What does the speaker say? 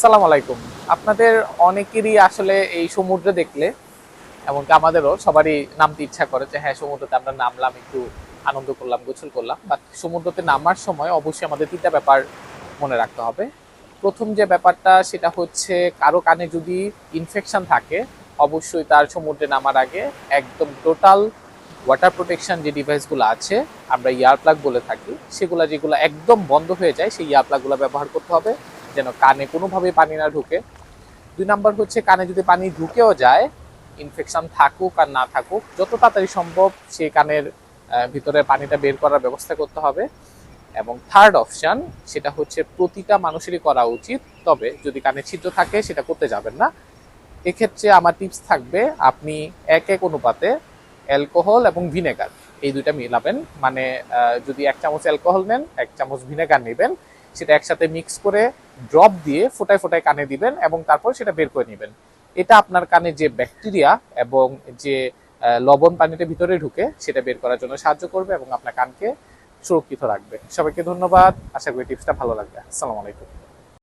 সালাম আলাইকুম। আপনাদের অনেকেরই আসলে এই সমুদ্র দেখলে, এমনকি আমাদেরও সবারই নামতে ইচ্ছা করে যে হ্যাঁ সমুদ্রতে আমরা নামলাম, একটু আনন্দ করলাম, গোসল করলাম। বাট সমুদ্রতে নামার সময় অবশ্যই আমাদের তিনটা ব্যাপার মনে রাখতে হবে। প্রথম যে ব্যাপারটা, সেটা হচ্ছে কারও কানে যদি ইনফেকশন থাকে, অবশ্যই তার সমুদ্রে নামার আগে একদম টোটাল ওয়াটার প্রোটেকশন যে ডিভাইসগুলো আছে, আমরা ইয়ার প্লাগ বলে থাকি, সেগুলো যেগুলো একদম বন্ধ হয়ে যায়, সেই ইয়ার প্লাগগুলো ব্যবহার করতে হবে। যেন কানে কোনোভাবে পানি না ঢুকে। দুই নাম্বার হচ্ছে কানে যদি পানি ঢুকেও যায় ইনফেকশন থাকুক আর না থাকুক, যত তাড়াতাড়ি সম্ভব সেই কানের ভিতরে পানিটা বের করার ব্যবস্থা করতে হবে। এবং থার্ড অপশান সেটা হচ্ছে প্রতিটা মানুষেরই করা উচিত, তবে যদি কানে ছিদ্র থাকে সেটা করতে যাবেন না। এক্ষেত্রে আমার টিপস থাকবে, আপনি এক এক অনুপাতে অ্যালকোহল এবং ভিনেগার এই দুইটা মিলাবেন। মানে যদি এক চামচ অ্যালকোহল নেন, এক চামচ ভিনেগার নেবেন। সেটা একসাথে মিক্স করে ড্রপ দিয়ে ফোটায় ফোটায় কানে দিবেন এবং তারপর সেটা বের করে নেবেন। এটা আপনার কানে যে ব্যাকটেরিয়া এবং যে লবণ পানিতে ভিতরে ঢুকে সেটা বের করার জন্য সাহায্য করবে এবং আপনার কানকে সুরক্ষিত রাখবে। সবাইকে ধন্যবাদ। আশা করি টিপসটা ভালো লাগবে। আসসালামু আলাইকুম।